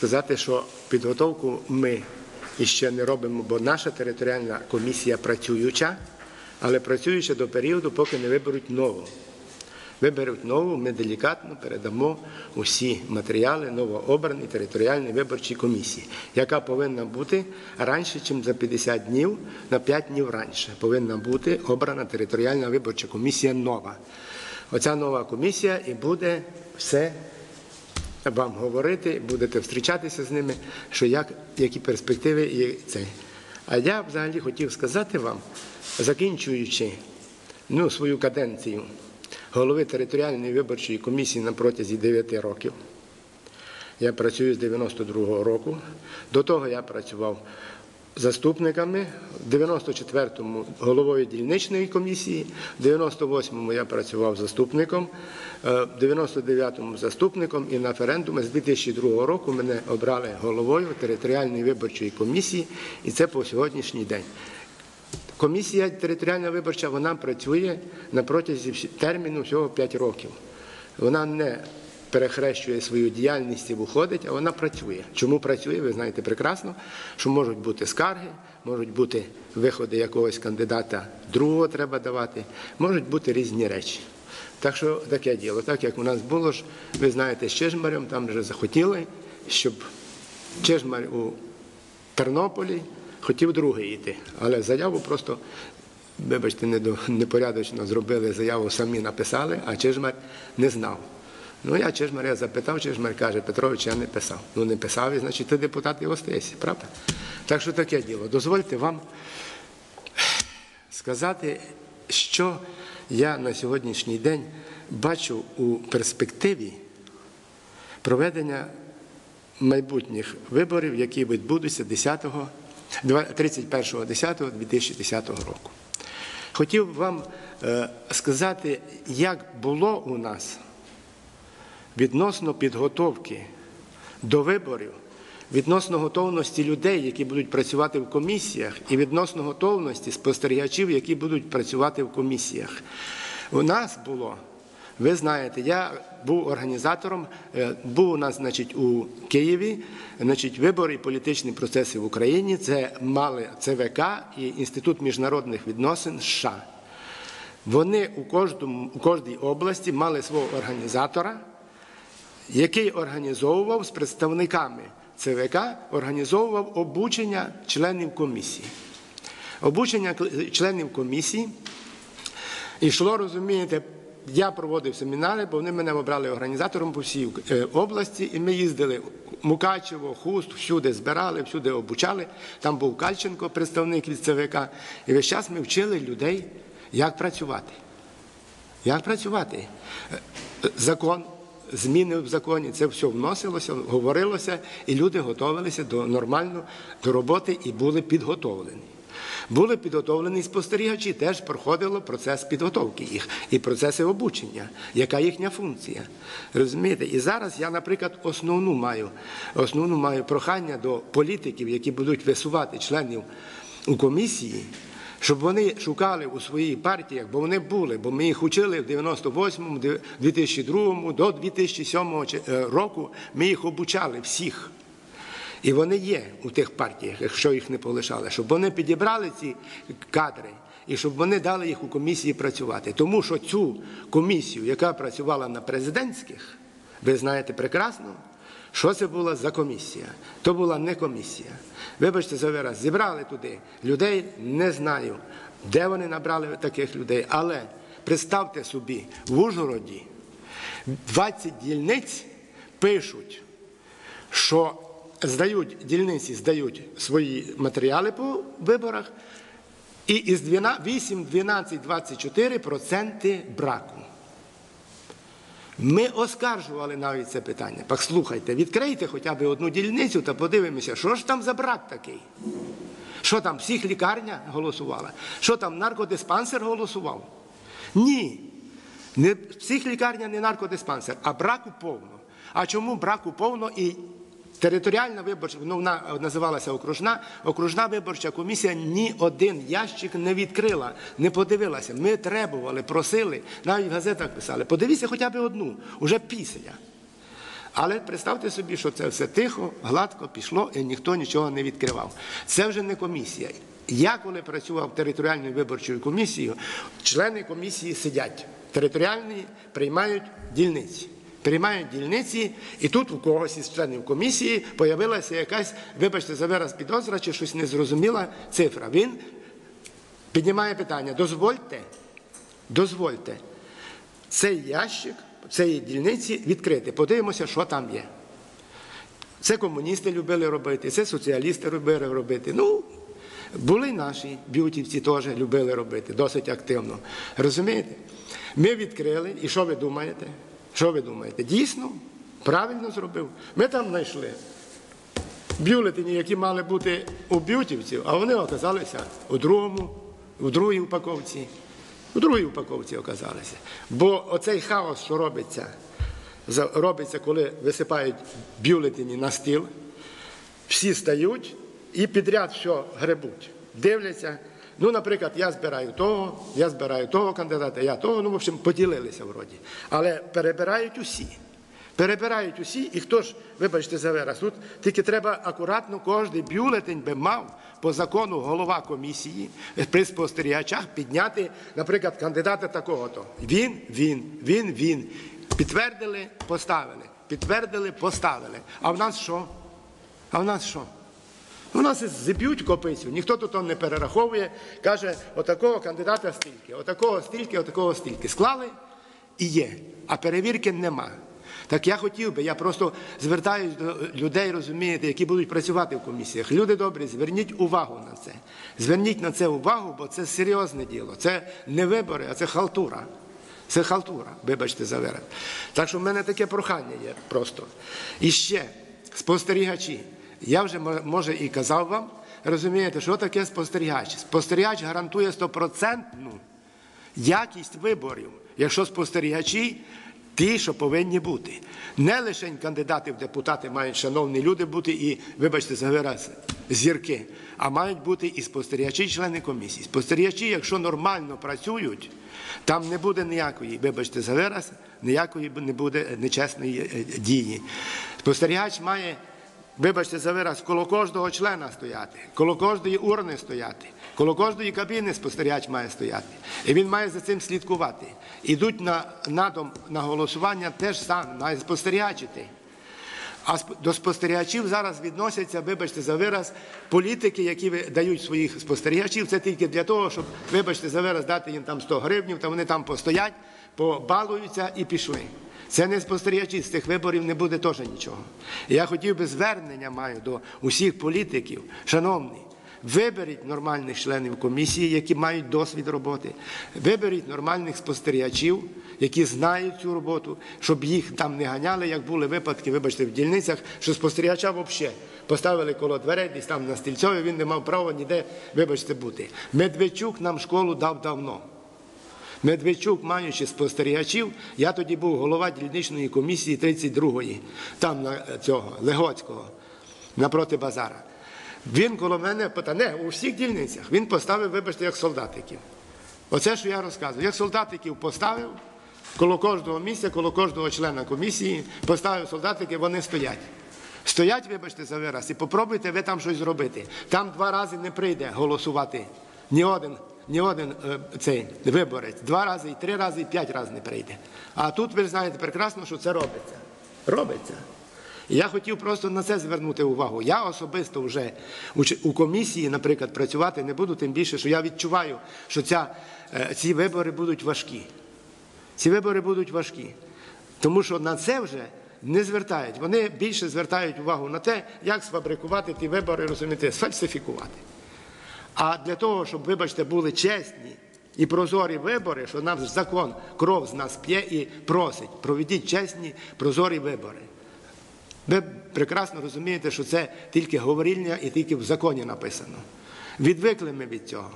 сказати, що підготовку ми іще не робимо, бо наша територіальна комісія працююча, але працююча до періоду, поки не виберуть нову. Виберуть нову, ми делікатно передамо усі матеріали новообраній територіальній виборчій комісії, яка повинна бути раніше, ніж за 50 днів, на 5 днів раніше. Повинна бути обрана територіальна виборча комісія нова. Оця нова комісія і буде все вам говорити, будете зустрічатися з ними, що як, які перспективи є це. А я взагалі хотів сказати вам, закінчуючи ну, свою каденцію голови територіальної виборчої комісії на протязі 9 років. Я працюю з 92-го року. До того я працював заступниками, в 94-му головою дільничної комісії, в 98-му я працював заступником, е, в 99-му заступником і на референдумі з 2002 року мене обрали головою територіальної виборчої комісії, і це по сьогоднішній день. Комісія територіальна виборча вона працює на протязі терміну всього 5 років. Вона не перехрещує свою діяльність і виходить, а вона працює. Чому працює, ви знаєте прекрасно, що можуть бути скарги, можуть бути виходи якогось кандидата другого треба давати, можуть бути різні речі. Так що таке діло. Так як у нас було ж, ви знаєте, з Чижмарем, там вже захотіли, щоб Чижмар у Тернополі хотів другий йти, але заяву просто, вибачте, непорядочно зробили заяву, самі написали, а Чижмар не знав. Ну, я Чижмаря запитав, Чижмар каже, Петрович, я не писав. Ну, не писав, і значить, ти депутат і остаєшся, правда? Так що таке діло. Дозвольте вам сказати, що я на сьогоднішній день бачу у перспективі проведення майбутніх виборів, які відбудуться 10, 31.10.2010 року. Хотів вам е, сказати, як було у нас відносно підготовки до виборів, відносно готовності людей, які будуть працювати в комісіях, і відносно готовності спостерігачів, які будуть працювати в комісіях. У нас було, ви знаєте, я був організатором, е, був у нас значить, у Києві значить, вибори і політичні процеси в Україні. Це мали ЦВК і Інститут міжнародних відносин США. Вони у, кожному, у кожній області мали свого організатора, який організовував з представниками ЦВК, організовував обучення членів комісії. Обучення членів комісії йшло, розумієте, я проводив семінари, бо вони мене обрали організатором по всій е, області, і ми їздили Мукачево, Хуст, всюди збирали, всюди обучали. Там був Кальченко, представник від ЦВК. І весь час ми вчили людей, як працювати. Як працювати? Е, Закон, зміни в законі, це все вносилося, говорилося, і люди готувалися до нормально до роботи і були підготовлені. Були підготовлені спостерігачі, теж проходило процес підготовки їх і процеси обучення, яка їхня функція. Розумієте? І зараз я, наприклад, основну маю, основну маю прохання до політиків, які будуть висувати членів у комісії, щоб вони шукали у своїх партіях, бо вони були, бо ми їх учили в 98-му, 2002-му, до 2007 чи- е, року. Ми їх обучали всіх. І вони є у тих партіях, якщо їх не полишали, щоб вони підібрали ці кадри і щоб вони дали їх у комісії працювати. Тому що цю комісію, яка працювала на президентських, ви знаєте прекрасно, що це була за комісія. То була не комісія. Вибачте за вираз, зібрали туди людей, не знаю, де вони набрали таких людей, але представте собі, в Ужгороді 20 дільниць пишуть що здають дільниці, здають свої матеріали по виборах, і із 8, 12, 24 проценти браку. Ми оскаржували навіть це питання. Так слухайте, відкрийте хоча б одну дільницю та подивимося, що ж там за брак такий. Що там, психлікарня голосувала? Що там, наркодиспансер голосував? Ні. Не психлікарня, не наркодиспансер, а браку повно. А чому браку повно і територіальна виборча, ну вона називалася окружна, окружна виборча комісія ні один ящик не відкрила, не подивилася. Ми требували, просили, навіть в газетах писали, подивіться хоча б одну, уже після. Але представте собі, що це все тихо, гладко пішло і ніхто нічого не відкривав. Це вже не комісія. Я, коли працював територіальною виборчою комісією, члени комісії сидять. Територіальні приймають дільниці. Приймають дільниці, і тут у когось із членів комісії появилася якась, вибачте, за вираз підозра чи щось незрозуміла цифра. Він піднімає питання: дозвольте, дозвольте цей ящик цієї дільниці відкрити. Подивимося, що там є. Це комуністи любили робити, це соціалісти любили робити. Ну, були й наші б'ютівці теж любили робити досить активно. Розумієте? Ми відкрили, і що ви думаєте? Що ви думаєте? Дійсно, правильно зробив. Ми там знайшли бюлетені, які мали бути у б'ютівців, а вони оказалися у другому, у другій упаковці. У другій упаковці оказалися. Бо оцей хаос, що робиться, робиться, коли висипають бюлетені на стіл, всі стають і підряд що гребуть. Дивляться. Ну, наприклад, я збираю того, я збираю того кандидата, я того, ну, в общем, поділилися вроді. Але перебирають усі. Перебирають усі, і хто ж, вибачте за вираз, тут тільки треба акуратно кожен бюлетень би мав по закону голова комісії при спостерігачах підняти, наприклад, кандидата такого-то. Він, він, він, він. Підтвердили, поставили. Підтвердили, поставили. А в нас що? А в нас що? У нас зіб'ють копицю, ніхто тут не перераховує, каже, отакого кандидата стільки, отакого стільки, отакого стільки. Склали і є, а перевірки нема. Так я хотів би, я просто звертаюся до людей, розумієте, які будуть працювати в комісіях. Люди добрі, зверніть увагу на це. Зверніть на це увагу, бо це серйозне діло. Це не вибори, а це халтура. Це халтура, вибачте за вираз. Так що в мене таке прохання є просто. І ще спостерігачі. Я вже може і казав вам, розумієте, що таке спостерігач? Спостерігач гарантує стопроцентну якість виборів, якщо спостерігачі ті, що повинні бути. Не лише кандидати в депутати мають, шановні люди, бути і, вибачте за вираз, зірки, а мають бути і спостерігачі, і члени комісії. Спостерігачі, якщо нормально працюють, там не буде ніякої, вибачте за вираз, ніякої не буде нечесної е, дії. Спостерігач має Вибачте за вираз, коло кожного члена стояти, коло кожної урни стояти, коло кожної кабіни спостерігач має стояти. І він має за цим слідкувати. Ідуть на надом на голосування теж саме, має спостерігачити. А до спостерігачів зараз відносяться, вибачте за вираз, політики, які дають своїх спостерігачів. Це тільки для того, щоб, вибачте за вираз, дати їм там 100 гривнів, та вони там постоять, побалуються і пішли. Це не спостерігачі, з цих виборів не буде теж нічого. Я хотів би звернення маю до усіх політиків, шановні, виберіть нормальних членів комісії, які мають досвід роботи, виберіть нормальних спостерігачів, які знають цю роботу, щоб їх там не ганяли, як були випадки, вибачте, в дільницях, що спостерігача взагалі поставили коло дверей, десь там на стільцові, він не мав права ніде, вибачте, бути. Медведчук нам школу дав давно. Медведчук, маючи спостерігачів, я тоді був голова дільничної комісії 32-ї, там на цього Легоцького, напроти базара. Він коло мене питає, не, у всіх дільницях. Він поставив, вибачте, як солдатиків. Оце, що я розказую. Як солдатиків поставив, коло кожного місця, коло кожного члена комісії, поставив солдатики, вони стоять. Стоять, вибачте за вираз, і попробуйте ви там щось зробити. Там два рази не прийде голосувати. Ні один, ні один е, цей виборець. Два рази, і три рази, і п'ять разів не прийде. А тут ви знаєте прекрасно, що це робиться. Робиться. Я хотів просто на це звернути увагу. Я особисто вже у комісії, наприклад, працювати не буду, тим більше, що я відчуваю, що ця, е, ці вибори будуть важкі. Ці вибори будуть важкі. Тому що на це вже не звертають. Вони більше звертають увагу на те, як сфабрикувати ті вибори, розумієте, сфальсифікувати. А для того, щоб, вибачте, були чесні і прозорі вибори, що нам закон кров з нас п'є і просить, проведіть чесні, прозорі вибори. Ви прекрасно розумієте, що це тільки говорільня і тільки в законі написано. Відвикли ми від цього.